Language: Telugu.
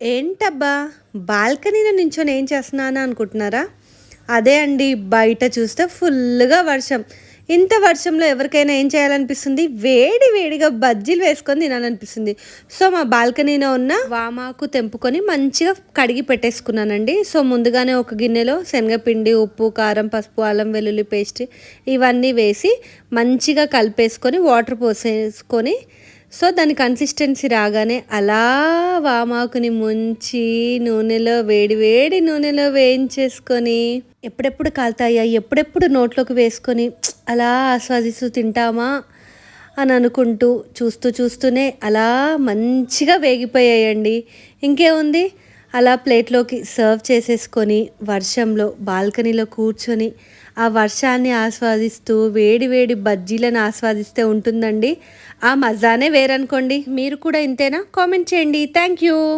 ఏంటబ్బా బాల్కనీలో నించొని ఏం చేస్తున్నాను అనుకుంటున్నారా? అదే అండి బయట చూస్తే ఫుల్గా వర్షం. ఇంత వర్షంలో ఎవరికైనా ఏం చేయాలనిపిస్తుంది? వేడి వేడిగా బజ్జీలు వేసుకొని తినాలనిపిస్తుంది. సో మా బాల్కనీలో ఉన్న వామాకు తెంపుకొని మంచిగా కడిగి పెట్టేసుకున్నానండి. సో ముందుగానే ఒక గిన్నెలో శనగపిండి ఉప్పు కారం పసుపు అల్లం వెల్లుల్లి పేస్ట్ ఇవన్నీ వేసి మంచిగా కలిపేసుకొని వాటర్ పోసేసుకొని సో దాని కన్సిస్టెన్సీ రాగానే అలా వామాకుని ముంచి నూనెలో వేడి వేడి నూనెలో వేయించేసుకొని ఎప్పుడెప్పుడు కాలుతాయా? ఎప్పుడెప్పుడు నోట్లోకి వేసుకొని అలా ఆస్వాదిస్తూ తింటామా? అని అనుకుంటూ చూస్తూ చూస్తూనే అలా మంచిగా వేగిపోయాయండి. ఇంకేముంది? అలా ప్లేట్లోకి సర్వ్ చేసేసుకొని వర్షంలో బాల్కనీలో కూర్చొని ఆ వర్షాన్ని ఆస్వాదిస్తూ వేడి వేడి బజ్జీలను ఆస్వాదిస్తే ఉంటుందండి. ఆ మజానే వేరనుకోండి. మీరు కూడా ఇంతేనా? కామెంట్ చేయండి. Thank you.